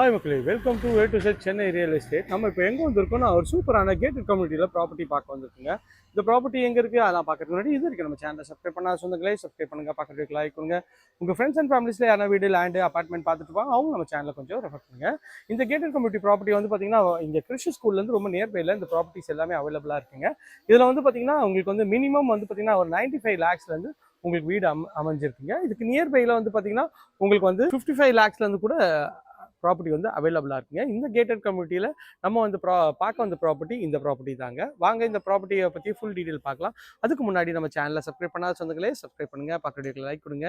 Hi மக்களே. Welcome to way to set Chennai real estate நம்ம இப்போ எங்கே வந்திருக்கோம்னா ஒரு சூப்பரான கேட்டட் கம்யூனிட்டியில் ப்ராப்பர்ட்டி பார்க்க வந்திருக்குங்க. இந்த ப்ராப்பர்ட்டி எங்கே இருக்குது அதான் பார்க்கறதுக்கு முன்னாடி இது இருக்குது நம்ம சேனலை சப்ஸ்கிரைப் பண்ணால் சொந்தங்களே சப்ஸ்கிரைப் பண்ணுங்கள் பக்கத்துக்கு லைக் கொடுங்க. உங்கள் ஃப்ரெண்ட்ஸ் அண்ட் ஃபேமிலிஸில் யாரா வீடு லேண்டு அப்பார்ட்மெண்ட் பார்த்துட்டு இருப்பாங்க அவங்க நம்ம சேனலை கொஞ்சம் ரெஃபர் பண்ணுங்க. இந்த கேட்டட் கம்யூனிட்டி ப்ராப்பர்ட்டி வந்து பார்த்தீங்கன்னா இங்கே கிறிஸ்டி ஸ்கூல்லேருந்து ரொம்ப நியர்பையில் இந்த ப்ராப்பர்ட்டிஸ் எல்லாமே அவைலபிளாக இருக்குங்க. இதில் வந்து பார்த்திங்கன்னா உங்களுக்கு வந்து மினிமம் வந்து பார்த்தீங்கன்னா ஒரு நைன்டி ஃபைவ் லேக்ஸ்லேருந்து உங்களுக்கு வீடு அம அமைஞ்சிருக்குங்க. இதுக்கு நியர்பையில் வந்து பார்த்தீங்கன்னா உங்களுக்கு வந்து ஃபிஃப்டி ஃபைவ் லேக்ஸ்லேருந்து கூட ப்ராப்பர்ட்டி வந்து அவைலபிளாக இருக்குங்க. இந்த கேட்டட் கம்யூனிட்டியில் நம்ம வந்து ப்ரா பார்க்க வந்த ப்ராப்பர்ட்டி இந்த ப்ராப்பர்ட்டி தாங்க. வாங்க இந்த ப்ராப்பர்ட்டியை பற்றி ஃபுல் டீட்டெயில் பார்க்கலாம். அதுக்கு முன்னாடி நம்ம சேனலை சப்ஸ்கிரைப் பண்ணாத சொந்தங்களே சப்ஸ்கிரைப் பண்ணுங்கள் பக்கத்து லைக் கொடுங்க.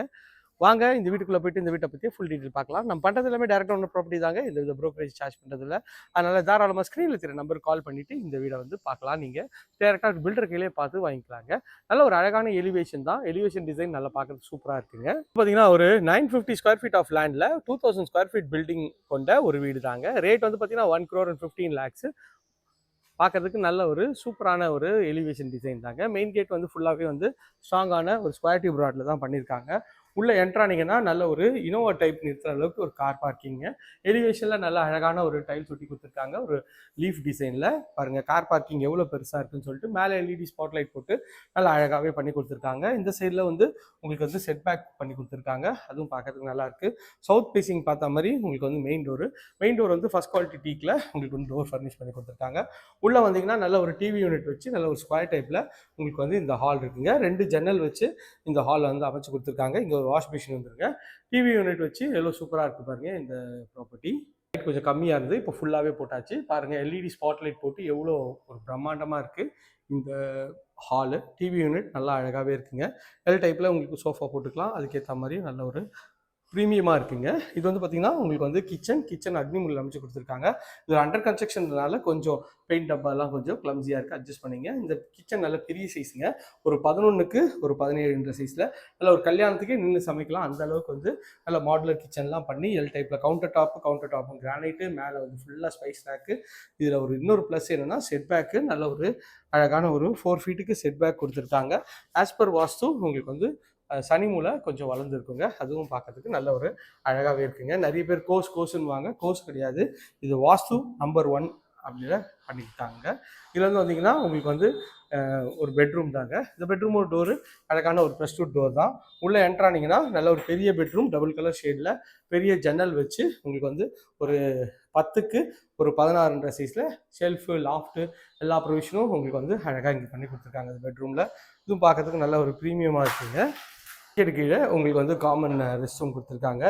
வாங்க இந்த வீட்டுக்குள்ளே போயிட்டு இந்த வீட்டை பற்றி ஃபுல் டீட்டெயில் பார்க்கலாம். நம்ம பண்ணுறது எல்லாமே டேரக்டாக ஒன்று ப்ராப்பர்ட்டி தாங்க. இந்த வித ப்ரோக்கரேஜ் சார்ஜ் பண்ணுறதில்ல அதனால் தாராளமாக ஸ்க்ரீனில் தெரிய நம்பர் கால் பண்ணிவிட்டு இந்த வீடை வந்து பார்க்கலாம். நீங்கள் டேரெக்டாக பில்டர் கையிலே பார்த்து வாங்கிக்கலாங்க. நல்ல ஒரு அழகான எலிவேஷன் தான். எலிவேஷன் டிசைன் நல்லா பார்க்குறது சூப்பராக இருக்குங்க. பார்த்தீங்கன்னா ஒரு nine fifty square feet of லேண்டில் two thousand square feet building கொண்ட ஒரு வீடு தாங்க. ரேட் வந்து பார்த்தீங்கன்னா one crore and fifteen lakhs பார்க்கறதுக்கு நல்ல ஒரு சூப்பரான ஒரு எலிவேஷன் டிசைன் தாங்க. மெயின் கேட் வந்து ஃபுல்லாகவே வந்து ஸ்ட்ராங்கான ஒரு ஸ்கொயர் டியூப் ராட்டில் தான் பண்ணியிருக்காங்க. உள்ளே என்ட்ரானிங்கன்னா நல்ல ஒரு இனோவா டைப் நிறுத்துற அளவுக்கு ஒரு கார் பார்க்கிங்க எலிவேஷனில் நல்ல அழகான ஒரு டைல்ஸ் ஒட்டி கொடுத்துருக்காங்க. ஒரு லீஃப் டிசைனில் பாருங்கள் கார் பார்க்கிங் எவ்வளோ பெருசாக இருக்குன்னு சொல்லிட்டு மேலே எல்இடி ஸ்பாட்லைட் போட்டு நல்லா அழகாகவே பண்ணி கொடுத்துருக்காங்க. இந்த சைடில் வந்து உங்களுக்கு வந்து செட் பேக் பண்ணி கொடுத்துருக்காங்க. அதுவும் பார்க்கறதுக்கு நல்லாயிருக்கு சவுத் பேசிங் பார்த்த மாதிரி உங்களுக்கு வந்து மெயின் டோர் மெயின் டோர் வந்து ஃபஸ்ட் குவாலிட்டி டீக்கில் உங்களுக்கு வந்து டோர் ஃபர்னிஷ் பண்ணி கொடுத்துருக்காங்க. உள்ளே வந்தீங்கன்னா நல்ல ஒரு டிவி யூனிட் வச்சு நல்ல ஒரு ஸ்கொயர் டைப்பில் உங்களுக்கு வந்து இந்த ஹால் இருக்குங்க. ரெண்டு ஜன்னல் வச்சு இந்த ஹால் வந்து அமைச்சு கொடுத்துருக்காங்க. இங்கே வாஷ் மிஷின் வந்துருங்க டிவி யூனிட் வச்சு எவ்வளோ சூப்பராக இருக்குது பாருங்கள் இந்த ப்ராப்பர்ட்டி லைட் கொஞ்சம் கம்மியாக இருந்தது இப்போ ஃபுல்லாகவே போட்டாச்சு. பாருங்கள் எல்இடி ஸ்பாட்லைட் போட்டு எவ்வளோ ஒரு பிரம்மாண்டமாக இருக்குது இந்த ஹாலு டிவி யூனிட் நல்லா அழகாகவே இருக்குங்க. எல் டைப்பில் உங்களுக்கு சோஃபா போட்டுக்கலாம். அதுக்கேற்ற மாதிரி நல்ல ஒரு ப்ரீமியமாக இருக்குங்க. இது வந்து பார்த்திங்கன்னா உங்களுக்கு வந்து கிச்சன் கிச்சன் அக்னிமுல் அமைச்சு கொடுத்துருக்காங்க. இது அண்டர் கன்ஸ்ட்ரக்ஷன்னால கொஞ்சம் பெயிண்ட் டப்பாலாம் கொஞ்சம் கிளம்ஸியாக இருக்குது அட்ஜஸ்ட் பண்ணிங்க. இந்த கிச்சன் நல்ல பெரிய சைஸுங்க ஒரு பதினொன்றுக்கு ஒரு பதினேழுன்ற சைஸில் நல்ல ஒரு கல்யாணத்துக்கே நின்று சமைக்கலாம். அந்த அளவுக்கு வந்து நல்ல மாடுலர் கிச்சன்லாம் பண்ணி எல் டைப்பில் கவுண்டர் டாப்பு கவுண்டர் டாப்பும் கிரானைட்டு மேலே வந்து ஃபுல்லாக ஸ்பைஸ் ரேக்கு இதில் ஒரு இன்னொரு ப்ளஸ் என்னென்னா செட் பேக்கு நல்ல ஒரு அழகான ஒரு ஃபோர் ஃபீட்டுக்கு செட் பேக் கொடுத்துருக்காங்க. ஆஸ் பர் வாஸ்து உங்களுக்கு வந்து சனி மூலை கொஞ்சம் வளர்ந்துருக்குங்க. அதுவும் பார்க்கறதுக்கு நல்ல ஒரு அழகாகவே இருக்குங்க. நிறைய பேர் கோர்ஸ் கோர்ஸ்னுவாங்க கோர்ஸ் கிடையாது. இது வாஸ்து நம்பர் ஒன் அப்படின்னு பண்ணிக்கிட்டாங்க. இதில் வந்து வந்தீங்கன்னா உங்களுக்கு வந்து ஒரு பெட்ரூம் தாங்க. இந்த பெட்ரூமோட டோரு அழகான ஒரு ப்ரெஸ் டோர் தான். உள்ளே என்ட்ரானிங்கன்னா நல்ல ஒரு பெரிய பெட்ரூம் டபுள் கலர் ஷேடில் பெரிய ஜன்னல் வச்சு உங்களுக்கு வந்து ஒரு பத்துக்கு ஒரு பதினாறுன்ற சைஸில் ஷெல்ஃபு லாஃப்ட்டு எல்லா ப்ரொவிஷனும் உங்களுக்கு வந்து அழகாக இங்கே பண்ணி கொடுத்துருக்காங்க இந்த பெட்ரூமில். இதுவும் பார்க்கறதுக்கு நல்ல ஒரு ப்ரீமியமாக இருக்குங்க. கீழே கீழே உங்களுக்கு வந்து காமன் ரெஸ்ட் ரூம் கொடுத்துருக்காங்க.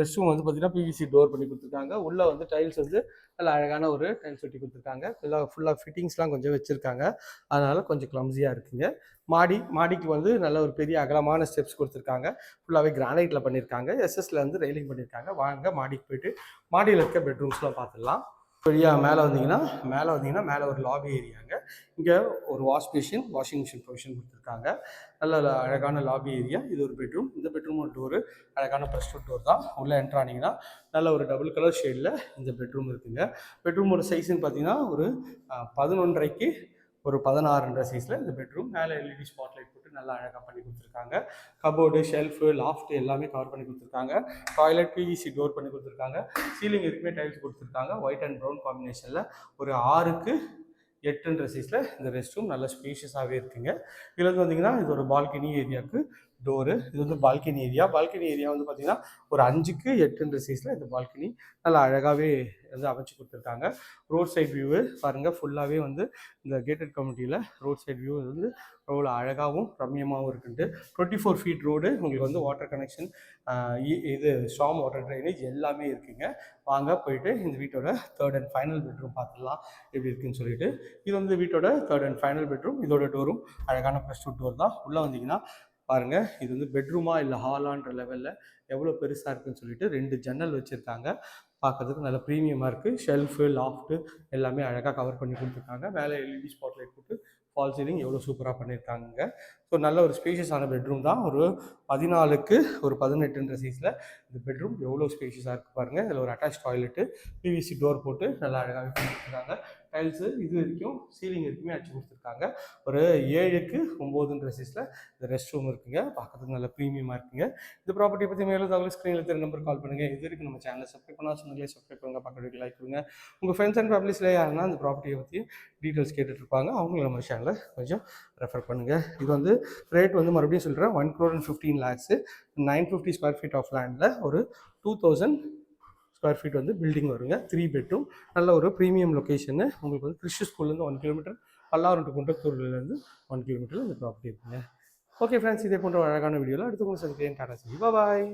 ரெஸ்ட் ரூம் வந்து பார்த்தீங்கன்னா பிவிசி டோர் பண்ணி கொடுத்துருக்காங்க. உள்ளே வந்து டைல்ஸ் வந்து நல்லா அழகான ஒரு டைல்ஸ் ஒட்டி கொடுத்துருக்காங்க. ஃபுல்லாக ஃபுல்லாக ஃபிட்டிங்ஸ்லாம் கொஞ்சம் வச்சுருக்காங்க. அதனால் கொஞ்சம் கிளம்ஸியாக இருக்குங்க. மாடி மாடிக்கு வந்து நல்ல ஒரு பெரிய அகலமான ஸ்டெப்ஸ் கொடுத்துருக்காங்க. ஃபுல்லாகவே கிரானைட்டில் பண்ணியிருக்காங்க எஸ்எஸ்ல வந்து ரெயிலிங் பண்ணியிருக்காங்க வாங்க மாடிக்கு போயிட்டு மாடியில் இருக்க பெட்ரூம்ஸ்லாம் பார்த்துடலாம். வழியாக மேலே வந்தீங்கன்னா மேலே வந்தீங்கன்னா மேலே ஒரு லாபி ஏரியாங்க இங்கே ஒரு wash machine washing machine provision கொடுத்துருக்காங்க. நல்ல அழகான லாபி ஏரியா இது ஒரு பெட்ரூம் இந்த பெட்ரூமோட டோரு அழகான ப்ரெஸ் டோர் தான். உள்ளே என்ட்ரானிங்கன்னா நல்ல ஒரு டபுள் கலர் ஷேடில் இந்த பெட்ரூம் இருக்குங்க. பெட்ரூமோட சைஸ்ன்னு பார்த்தீங்கன்னா ஒரு பதினொன்றரைக்கு ஒரு பதினாறுன்ற சைஸில் இந்த பெட்ரூம் மேலே எல்இடி ஸ்பாட்லைட் போட்டு நல்லா அழகாக பண்ணி கொடுத்துருக்காங்க. கபோர்டு ஷெல்ஃபு லாஃப்ட் எல்லாமே கவர் பண்ணி கொடுத்துருக்காங்க. டாய்லெட் பிவிசி டோர் பண்ணி கொடுத்துருக்காங்க. சீலிங் இருக்குமே டைல்ஸ் கொடுத்துருக்காங்க. ஒயிட் அண்ட் ப்ரௌன் காம்பினேஷனில் ஒரு ஆறுக்கு எட்டுன்ற சைஸில் இந்த ரெஸ்ட் ரூம் நல்ல ஸ்பீஷியஸாகவே இருக்குங்க. இதில் வந்து வந்தீங்கன்னா இது ஒரு பால்கனி ஏரியாவுக்கு டோரு இது வந்து பால்கனி ஏரியா பால்கனி ஏரியா வந்து பார்த்தீங்கன்னா ஒரு அஞ்சுக்கு எட்டுன்ற சைஸில் இந்த பால்கனி நல்லா அழகாகவே வந்து அமைச்சு கொடுத்துருக்காங்க. ரோட் சைட் வியூவு பாருங்கள் ஃபுல்லாகவே வந்து இந்த கேட்டட் கம்யூனிட்டியில் ரோட் சைட் வியூ வந்து அவ்வளோ அழகாகவும் ரம்மியமாகவும் இருக்குன்ட்டு. டுவெண்ட்டி ஃபோர் ஃபீட் ரோடு உங்களுக்கு வந்து வாட்டர் கனெக்ஷன் இது ஸ்ட்ராங் வாட்டர் ட்ரைனேஜ் எல்லாமே இருக்குங்க. வாங்க போயிட்டு இந்த வீட்டோட தேர்ட் அண்ட் ஃபைனல் பெட்ரூம் பார்த்துடலாம் எப்படி இருக்குன்னு சொல்லிட்டு. இது வந்து வீட்டோட தேர்ட் அண்ட் ஃபைனல் பெட்ரூம் இதோட டோரும் அழகான ப்ரெஷ் டோர் தான். உள்ளே வந்தீங்கன்னா பாருங்கள் இது வந்து பெட்ரூமா இல்லை ஹாலான்ற லெவலில் எவ்வளோ பெருசாக இருக்குன்னு சொல்லிட்டு ரெண்டு ஜன்னல் வச்சுருக்காங்க. பார்க்கறதுக்கு நல்ல ப்ரீமியமாக இருக்குது ஷெல்ஃபு லாஃப்ட்டு எல்லாமே அழகாக கவர் பண்ணி கொடுத்துருக்காங்க. மேலே எல்இடி ஸ்பாட்லைட் போட்டு ஃபால் சீலிங் எவ்வளோ சூப்பராக பண்ணியிருக்காங்க ஸோ நல்ல ஒரு ஸ்பேஷியஸான பெட்ரூம் தான். ஒரு பதினாலுக்கு ஒரு பதினெட்டுன்ற சைஸில் இந்த பெட்ரூம் எவ்வளோ ஸ்பேஷியஸாக இருக்குது பாருங்கள் இதில் ஒரு அட்டாச் டாய்லெட்டு பிவிசி டோர் போட்டு நல்லா அழகாகவே பண்ணியிருக்காங்க டைல்ஸு இது வரைக்கும் சீலிங் வரைக்குமே அடிச்சு கொடுத்துருக்காங்க. ஒரு ஏழுக்கு ஒம்போதுன்ற சைஸில் இந்த ரெஸ்ட் ரூம் இருக்குங்க. பார்க்கறதுக்கு நல்ல ப்ரீமியமாக இருக்குங்க. இந்த ப்ராப்பர்ட்டி பற்றி மேலும் தகவல் ஸ்க்ரீனில் தெரிய நம்பர் கால் பண்ணுங்கள் இது வரைக்கும் நம்ம சேனலை சப்ஸ்கிரைப் பண்ணால் சொன்னங்களே சப்ஸ்கிரைப் பக்கத்து பக்கத்துக்கு லைக் கொடுங்க. உங்கள் ஃப்ரெண்ட்ஸ் அண்ட் ஃபேமிலிஸில் யாருன்னா அந்த ப்ராப்பர்ட்டியை பற்றி டீட்டெயில்ஸ் கேட்டுட்ருப்பாங்க அவங்கள நம்ம சேனலை கொஞ்சம் ரெஃபர் பண்ணுங்கள் இது வந்து ரேட் வந்து மறுபடியும் சொல்கிறேன் one crore and fifteen lakhs nine fifty square feet of லேண்டில் ஒரு டூ தௌசண்ட் ஸ்கொயர் ஃபீட் வந்து பில்டிங் வருங்க. த்ரீ பெட்ரூம் நல்ல ஒரு ப்ரீமியம் லொக்கேஷனு உங்களுக்கு வந்து கிறிஸ்டி ஸ்கூல்லேருந்து one kilometre Pallavaram to one கிலோமீட்டரில் இந்த ப்ராப்பர்ட்டி இருக்குங்க. ஓகே ஃப்ரெண்ட்ஸ் இதே போன்ற அழகான வீடியோவில் அடுத்து உங்களுக்கு சந்திக்கிறேன். டாடா சி பாய்